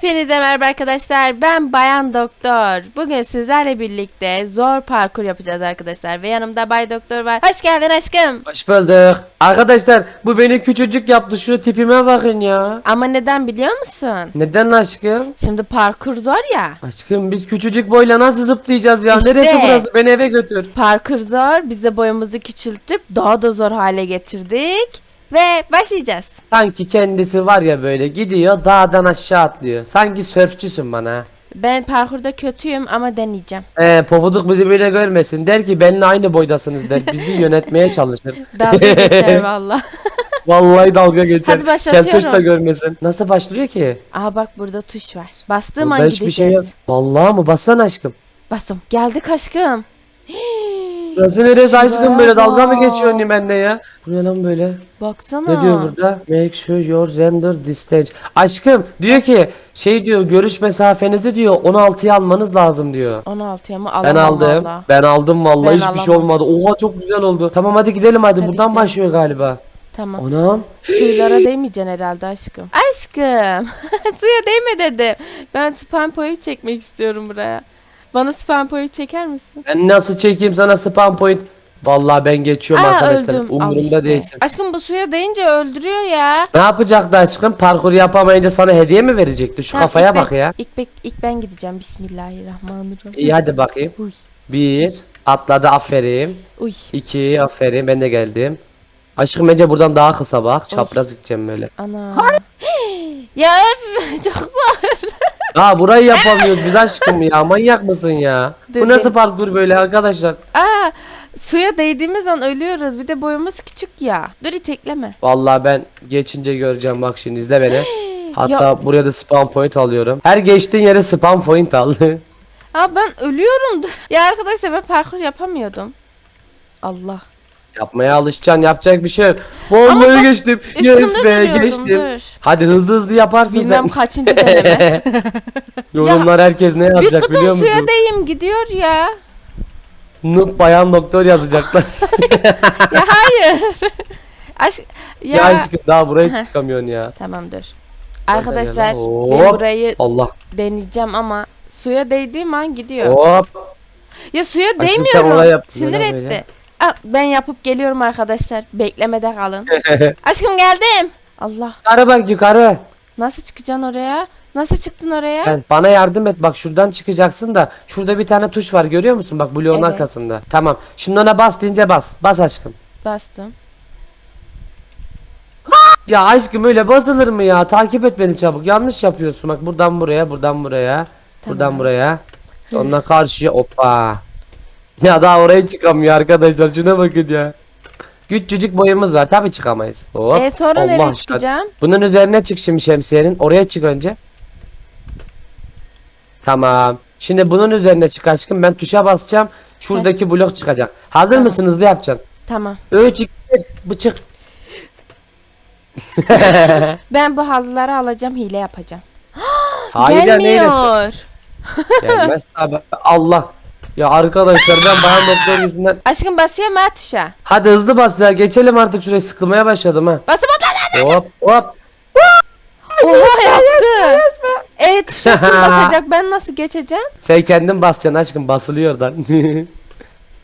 Hepinize merhaba arkadaşlar. Ben Bayan Doktor. Bugün sizlerle birlikte zor parkur yapacağız arkadaşlar. Ve yanımda Bay Doktor var. Hoş geldin aşkım. Hoş bulduk. Arkadaşlar bu beni küçücük yaptı. Şu tipime bakın ya. Ama neden biliyor musun? Neden aşkım? Şimdi parkur zor ya. Aşkım biz küçücük boyla nasıl zıplayacağız ya? İşte. Neresi burası? Beni eve götür. Parkur zor. Biz de boyumuzu küçültüp daha da zor hale getirdik. Ve başlayacağız. Sanki kendisi var ya böyle gidiyor dağdan aşağı atlıyor. Sanki sörfçüsün bana. Ben parkurda kötüyüm ama deneyeceğim. Ee, pofuduk bizi böyle görmesin. Der ki benimle aynı boydasınız der. Bizi yönetmeye çalışır. Dalga geçer valla. Vallahi dalga geçer. Hadi başlatıyorum. Keltoş da görmesin. Nasıl başlıyor ki? Aha bak burada tuş var. Bastığım Burada an hiçbir gideceğiz. şey yok. Vallahi mı? Bassana aşkım. Bastım. Geldik aşkım. Burası neresi aşkım böyle dalga mı geçiyorsun benimle ya? Bu ne lan böyle? Baksana. Ne diyor burada? Make sure your gender distance. Aşkım diyor ki şey diyor görüş mesafenizi diyor 16'ya almanız lazım diyor. 16'ya mı Ben alamam aldım. valla. Ben aldım vallahi Ben hiçbir şey alamam. olmadı. Oha çok güzel oldu. Tamam hadi gidelim hadi. Hadi Buradan gidelim. başlıyor galiba. Tamam. Anam. Suylara değmeyeceksin herhalde aşkım. Aşkım. Suya değme dedim. Ben spam çekmek istiyorum buraya. Bana spam point çeker misin? Ben nasıl çekeyim sana spam point? Vallahi ben geçiyorum Aa arkadaşlar. öldüm. Al Umurumda işte. değilsin. Aşkım bu suya değince öldürüyor ya. Ne yapacaktı aşkım? Parkur yapamayınca sana hediye mi verecekti? Şu Tamam, kafaya ilk bak ben- ya. İlk, ben- ilk ben gideceğim. Bismillahirrahmanirrahim. İyi hadi bakayım. Uy. Bir. Atladı aferin. Uy. İki. Aferin ben de geldim. Aşkım bence buradan daha kısa bak. Çapraz gideceğim böyle. Ana. ya öf, çok zor. Aa burayı yapamıyoruz biz aşkım ya. Manyak mısın ya? Dur, Bu nasıl dur. parkur böyle arkadaşlar? Aa, suya değdiğimiz an ölüyoruz. Bir de boyumuz küçük ya. Dur itekleme. Vallahi ben geçince göreceğim bak şimdi izle beni. Hatta buraya da spam point alıyorum. Her geçtiğin yere spam point al. Aa ben ölüyorum. ya arkadaşlar ben parkur yapamıyordum. Allah. Yapmaya alışacaksın yapacak bir şey yok. Vallahi bak, geçtim. Yes be geçtim. dur. Hadi hızlı hızlı yaparsın Bilmem sen. kaçıncı deneme. Yorumlar herkes ne Bir yazacak biliyor suya musun? değeyim gidiyor ya. Noob bayan doktor yazacaklar. Ya hayır. Aşk ya. ya aşkım daha buraya çıkamıyorsun ya. Tamam dur. Arkadaşlar Hop. ben burayı Allah. deneyeceğim ama suya değdiğim an gidiyor. Hop. Ya suya sen değmiyorum. oraya yap, Sinir böyle etti. böyle. Aa, ben yapıp geliyorum arkadaşlar. Beklemede kalın. Aşkım geldim. Allah. Yukarı bak yukarı. Nasıl çıkacaksın oraya? Nasıl çıktın oraya? Ben, bana yardım et bak şuradan çıkacaksın da şurada bir tane tuş var görüyor musun bak bloğun Evet. arkasında. Tamam şimdi ona bas deyince bas. Bas aşkım. Bastım. Ya aşkım öyle basılır mı ya? Takip et beni çabuk. Yanlış yapıyorsun. Bak buradan buraya, buradan buraya, buradan Tamam. buraya. Sonra karşıya hoppa. Ya daha oraya çıkamıyor arkadaşlar. Şuna bakın ya. Küçücük boyumuz var. Tabii çıkamayız. Hop. E sonra Allah nereye aşkına. çıkacağım? Bunun üzerine çık şimdi şemsiyenin. Oraya çık önce. Tamam. Şimdi bunun üzerine çık aşkım. Ben tuşa basacağım. Şuradaki blok çıkacak. Hazır Tamam. mısın? Hızlı yapacaksın. Tamam. 3 2 1 bıçık. Ben bu halıları alacağım hile yapacağım. Hayır ya? Gelmiyor. Gelmez tabi. Allah. Ya arkadaşlar ben bayan doktor yüzünden. Aşkım basıyorum ha tuşa. Hadi hızlı bas ya. Geçelim artık şuraya sıkılmaya başladım ha. Basıp atla. Hop hop. Oha yaptı. Evet tuşa kim basacak ben nasıl geçeceğim? Sen kendin basacaksın aşkım basılıyor oradan.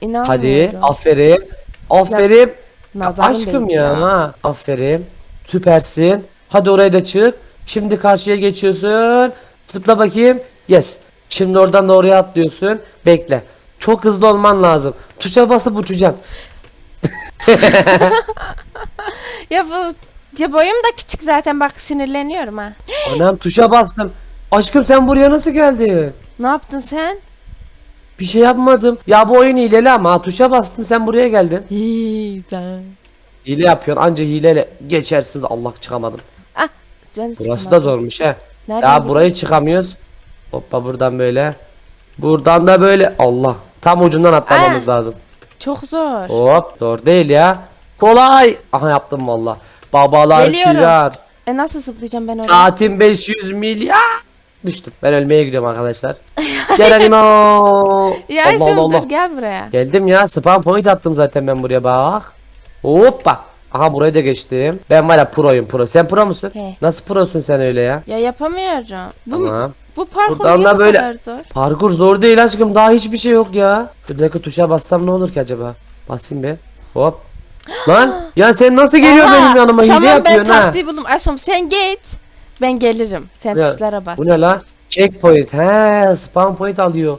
İnanmıyorum. Hadi aferin. Aferin. Nazarım Aşkım değdi ya. ha. Aferin. Süpersin. Hadi oraya da çık. Şimdi karşıya geçiyorsun. Zıpla bakayım. Yes. Şimdi oradan da oraya atlıyorsun. Bekle. Çok hızlı olman lazım. Tuşa basıp uçacaksın. Ya bu ya boyum da küçük zaten bak sinirleniyorum ha. Anam tuşa bastım. Aşkım sen buraya nasıl geldin? Ne yaptın sen? Bir şey yapmadım. Ya bu oyun hileli ama ha, tuşa bastın sen buraya geldin. Hiza. Hile yapıyorsun anca hileyle geçersiz Allah çıkamadım. Ah Burası da çıkamadı. zormuş he. Nereden ya burayı çıkamıyoruz. Hoppa buradan böyle. Buradan da böyle. Allah. Tam ucundan atlamamız lazım. Çok zor. Hop zor değil ya. Kolay. Aha yaptım valla. Babalar Geliyorum. firar. E nasıl zıplayacağım ben oraya? Saatin 500 milyar. Düştüm. Ben ölmeye gidiyorum arkadaşlar. Geronimo. Ya Allah Allah Allah. dur gel buraya. Geldim ya. Spam point attım zaten ben buraya bak. Hoppa. Aha burayı da geçtim. Ben var ya proyum pro. Sen pro musun? He. Nasıl prosun sen öyle ya? Ya yapamıyorum. Bu, Tamam. Bu parkur Buradan niye da bu böyle- kadar zor? Parkur zor değil aşkım. Daha hiçbir şey yok ya. Şuradaki tuşa bassam ne olur ki acaba? Basayım bir. Hop. Lan ya sen nasıl geliyor Aha, benim yanıma? Hile Tamam ben yapıyorsun ha. taktiği buldum. Aşkım sen geç. Ben gelirim. Sen Ya, tuşlara bas. Bu ne lan? Checkpoint. He, spawn point alıyor.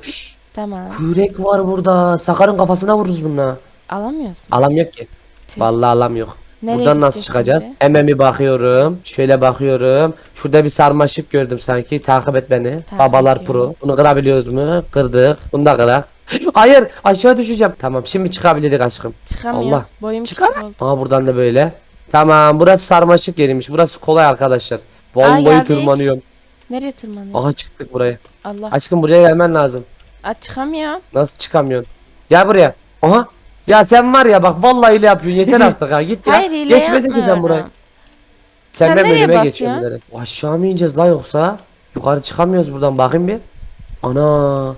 Tamam. Kürek var burada. Sakarın kafasına vururuz bununla. Alamıyorsun. Alam yok ki. Tüh. Vallahi alam yok. Nereye Buradan nasıl gideceğiz çıkacağız? şimdi? Hemen bir bakıyorum. Şöyle bakıyorum. Şurada bir sarmaşık gördüm sanki. Takip et beni. Babalar ediyorum. pro. Bunu kırabiliyoruz mu? Kırdık. Bunu da kırak. Hayır aşağı düşeceğim. Tamam şimdi çıkabiliriz aşkım. Çıkamıyorum. Allah. Boyum Çıkar. küçük oldu. Aha buradan da böyle. Tamam burası sarmaşık yeriymiş. Burası kolay arkadaşlar. Vallahi geldik. tırmanıyorum. Nereye tırmanıyor? Aha çıktık buraya. Allah. Aşkım buraya gelmen lazım. Aa, çıkamıyorum. Nasıl çıkamıyorsun? Gel buraya. Aha. Ya sen var ya bak vallahi ile yapıyorsun. Yeter artık ha. Git ya. Hayır hile Geçmedin ki sen yapmıyorum. buraya. Sen, Sen ben nereye bölüme geçiyorum ya? bilerek. Aşağı mı ineceğiz la yoksa? Yukarı çıkamıyoruz buradan bakayım bir. Ana.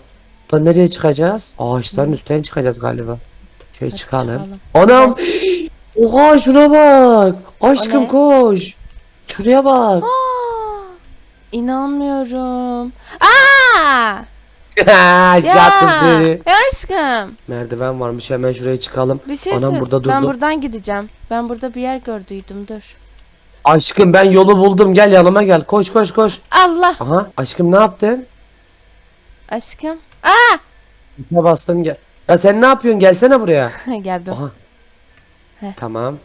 Buradan nereye çıkacağız? Ağaçların üstüne çıkacağız galiba. Şöyle Hadi çıkalım. çıkalım. Anam. Oha şuna bak. Aşkım ne? koş. Şuraya bak. İnanmıyorum. Aa! Aşağı attım seni. ya aşkım. Merdiven varmış hemen şuraya çıkalım. Bir şey Anam burada Ben durdum. buradan gideceğim. Ben burada bir yer gördüydüm. Dur. Aşkım ben yolu buldum. Gel yanıma gel. Koş koş koş. Allah. Aha aşkım ne yaptın? Aşkım. Aa! Ne bastın gel. Ya sen ne yapıyorsun? Gelsene buraya. Geldim. Aha. Heh. Tamam.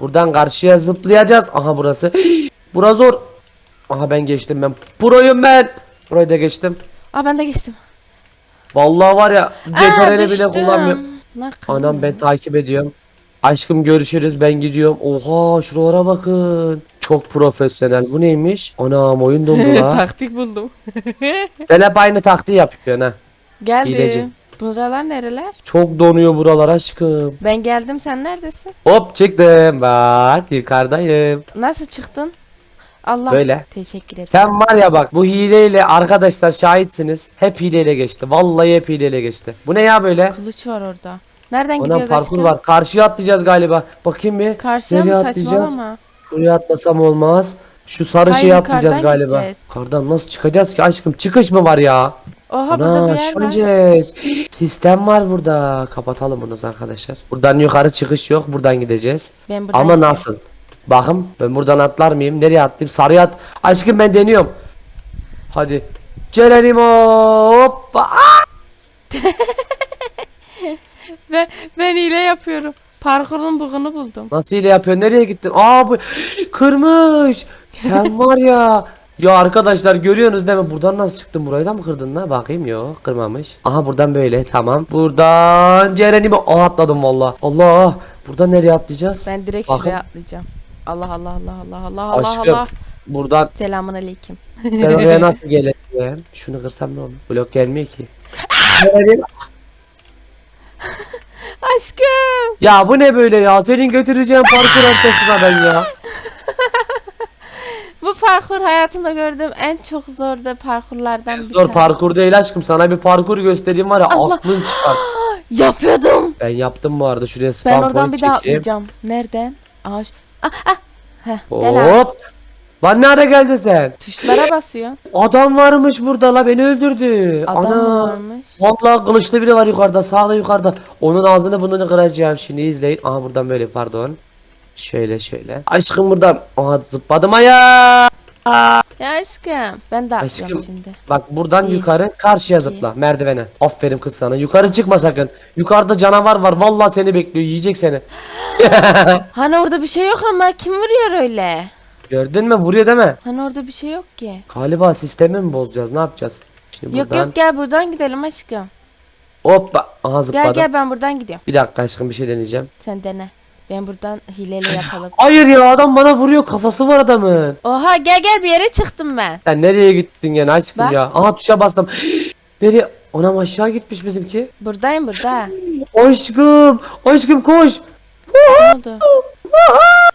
Buradan karşıya zıplayacağız. Aha burası. Burası zor. Aha ben geçtim ben. Proyum ben. Burayı da geçtim. Aa ben de geçtim. Vallahi var ya CTRL'i bile düştüm. kullanmıyorum. Anam ben takip ediyorum. Aşkım görüşürüz ben gidiyorum. Oha şuralara bakın. Çok profesyonel. Bu neymiş? Anam oyun dondu la. Taktik buldum. Hep aynı taktiği yapıyorsun ha. Geldim. Hileci. Buralar nereler? Çok donuyor buralar aşkım. Ben geldim sen neredesin? Hop çıktım. Bak yukarıdayım. Nasıl çıktın? Allah. Böyle. Teşekkür ederim. Sen var ya bak bu hileyle arkadaşlar şahitsiniz. Hep hileyle geçti. Vallahi hep hileyle geçti. Bu ne ya böyle? Kılıç var orada. Nereden Anam gidiyoruz parkur aşkım? var. Karşıya atlayacağız galiba. Bakayım bir. Karşıya mı atlayacağız? saçmalama? Şuraya atlasam olmaz. Şu sarı Hayır, şeye atlayacağız yukarıdan galiba. gideceğiz. Kardan nasıl çıkacağız ki aşkım? Çıkış mı var ya? Oha burada Ana bir yer var. şöyleceğiz. Sistem var burada. Kapatalım bunu arkadaşlar. Buradan yukarı çıkış yok. Buradan gideceğiz. Ben buradan Ama gidiyorum. nasıl? Bakın ben buradan atlar mıyım? Nereye atlayayım? Sarıya at. Aşkım ben deniyorum. Hadi. Cerenimo hoppa. Ben, ben hile yapıyorum. Parkurun bugunu buldum. Nasıl ile yapıyor? Nereye gittin? Aa bu kırmış. Sen var ya. Ya arkadaşlar görüyorsunuz değil mi? Buradan nasıl çıktın? Burayı da mı kırdın lan? Bakayım yok kırmamış. Aha buradan böyle tamam. Buradan Cerenimo Aa, atladım valla. Allah. Buradan nereye atlayacağız? Ben direkt Bakın. şuraya atlayacağım. Allah Allah Allah Allah Allah Allah Aşkım. Allah. Buradan Selamun aleyküm. ben oraya nasıl geleceğim? Şunu kırsam ne olur? Blok gelmiyor ki. Aşkım. Ya bu ne böyle ya? Senin götüreceğin parkur haritasına ben ya. Bu parkur hayatımda gördüğüm en çok zor da parkurlardan bir Zor parkur değil aşkım. Sana bir parkur göstereyim var ya Allah. aklın çıkar. Yapıyordum. Ben yaptım bu arada şuraya Ben spam oradan point bir daha çekeyim. atlayacağım. Nereden? Şu- ah, ah. Heh, gel abi. Hop. Lan nerede geldin sen? Tuşlara basıyor. Adam varmış burada la beni öldürdü. Adam Ana. varmış. Vallahi kılıçlı biri var yukarıda sağda yukarıda. Onun ağzını burnunu kıracağım şimdi izleyin. Aha buradan böyle pardon. Şöyle şöyle. Aşkım buradan. Aha zıpladım ayağa. Ya aşkım. Ben de atlıyorum Aşkım. şimdi. Bak buradan Bir, yukarı karşıya iki. zıpla merdivene. Aferin kız sana. Yukarı çıkma sakın. Yukarıda canavar var. Vallahi seni bekliyor. Yiyecek seni. Hani orada bir şey yok ama kim vuruyor öyle? Gördün mü? Vuruyor mi? Hani orada bir şey yok ki. Galiba sistemi mi bozacağız? Ne yapacağız? Şimdi Yok buradan. yok gel buradan gidelim aşkım. Hoppa. Aha zıpladım. Gel gel ben buradan gidiyorum. Bir dakika aşkım bir şey deneyeceğim. Sen dene. Ben buradan hileyle yapalım. Hayır ya adam bana vuruyor. Kafası var adamın. Oha gel gel bir yere çıktım ben. Sen nereye gittin gene aşkım Bak. ya? Aha tuşa bastım. Nereye? Anam aşağı gitmiş bizimki. Buradayım burada. Aşkım. Aşkım koş. ne oldu? Oha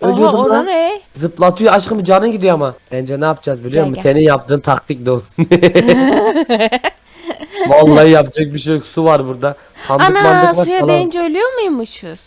Ölüyordum lan. ne? Zıplatıyor aşkım canın gidiyor ama. Bence ne yapacağız biliyor Gel, musun? gel. Senin yaptığın taktik de o. Vallahi yapacak bir şey yok. Su var burada. Sandık Ana var suya falan. değince ölüyor muymuşuz?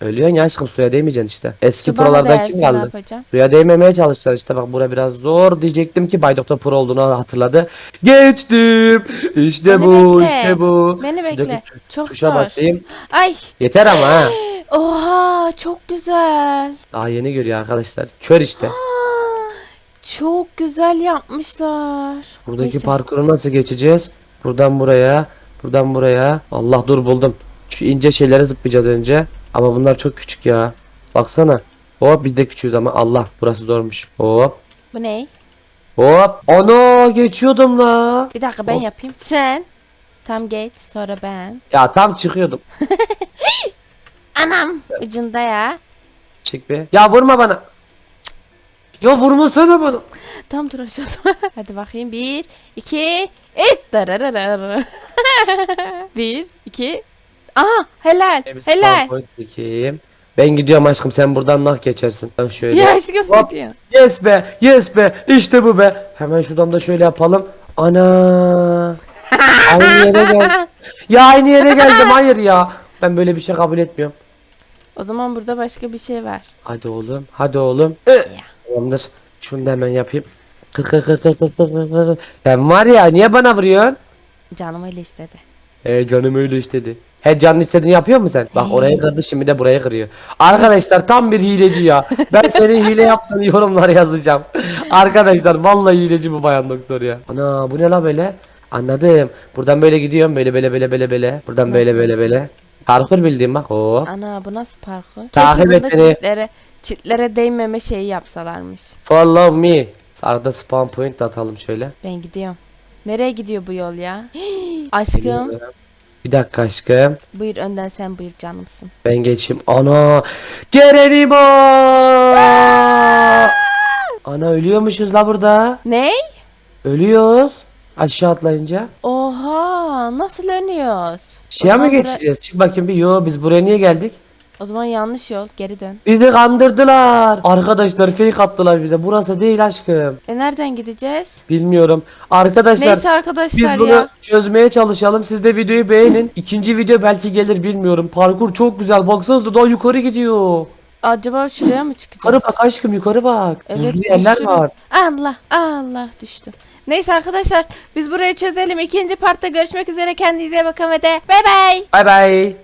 Ölüyorsun ya aşkım suya değmeyeceksin işte. Eski Bana prolardan değerse kim ne kaldı? yapacağım? Suya değmemeye çalıştılar işte bak bura biraz zor diyecektim ki Bay Doktor Pro olduğunu hatırladı. Geçtim. İşte Beni bu bekle. işte bu. Beni bekle. dakika, Çok Tuşa zor. basayım. Ay. Yeter ama ha. Oha çok güzel. Daha yeni görüyor arkadaşlar. Kör işte. Çok güzel yapmışlar. Buradaki Neyse. parkuru nasıl geçeceğiz? Buradan buraya. Buradan buraya. Allah dur buldum. Şu ince şeylere zıplayacağız önce. Ama bunlar çok küçük ya. Baksana. Hop biz de küçüğüz ama Allah burası zormuş. Hop. Bu ne? Hop. Ana geçiyordum la. Bir dakika ben Hop. yapayım. Sen. Tam geç sonra ben. Ya tam çıkıyordum. Anam ucunda ya. Çık be. Ya vurma bana. Ya vurmasana bana. Tam dur aşağıda. Hadi bakayım. Bir, iki, üç. Dararara. Bir, iki. Aha helal. Bir Helal. spawn point çekeyim. Ben gidiyorum aşkım sen buradan nah geçersin. Ben şöyle. Ya aşkım Hop. gidiyor. Yes be, yes be. İşte bu be. Hemen şuradan da şöyle yapalım. Ana. aynı yere gel. Ya aynı yere geldim. Hayır ya. Ben böyle bir şey kabul etmiyorum. O zaman burada başka bir şey var. Hadi oğlum. Hadi oğlum. Tamamdır. Şunu da hemen yapayım. Kır kır kır kır kır kır kır kır. Sen var ya niye bana vuruyorsun? Canım öyle istedi. He canım öyle istedi. He canın istediğini yapıyor mu sen? Bak orayı kırdı şimdi de burayı kırıyor. Arkadaşlar tam bir hileci ya. Ben senin hile yaptığını yorumlara yazacağım. Arkadaşlar vallahi hileci bu bayan doktor ya. Ana bu ne la böyle? Anladım. Buradan böyle gidiyorum. Böyle böyle böyle böyle böyle. Buradan böyle Nasıl? böyle böyle. Parkur bildiğim bak. Hop. Ana bu nasıl parkur? Takip Keşke et bunda beni. çitlere, çitlere değmeme şeyi yapsalarmış. Follow me. Arada spawn point de atalım şöyle. Ben gidiyorum. Nereye gidiyor bu yol ya? Aşkım. Bir dakika aşkım. Buyur önden sen buyur canımsın. Ben geçeyim. Ana! Geronimo! Ana ölüyormuşuz la burada. Ne? Ölüyoruz. Aşağı atlayınca. Oha nasıl önüyoruz? Şeye mi geçeceğiz? Çık bakayım bir. Yo biz buraya niye geldik? O zaman yanlış yol geri dön. Bizi kandırdılar. Arkadaşlar fake attılar bize. Burası değil aşkım. E nereden gideceğiz? Bilmiyorum. Arkadaşlar Neyse arkadaşlar biz bunu ya. çözmeye çalışalım. Siz de videoyu beğenin. İkinci video belki gelir bilmiyorum. Parkur çok güzel. Baksanıza daha yukarı gidiyor. Acaba şuraya mı çıkacağız? Yukarı bak aşkım yukarı bak. Evet, Buzlu yerler var. Allah Allah düştüm. Neyse arkadaşlar biz burayı çözelim. İkinci partta görüşmek üzere. Kendinize bakın ve de bay bay. Bay bay.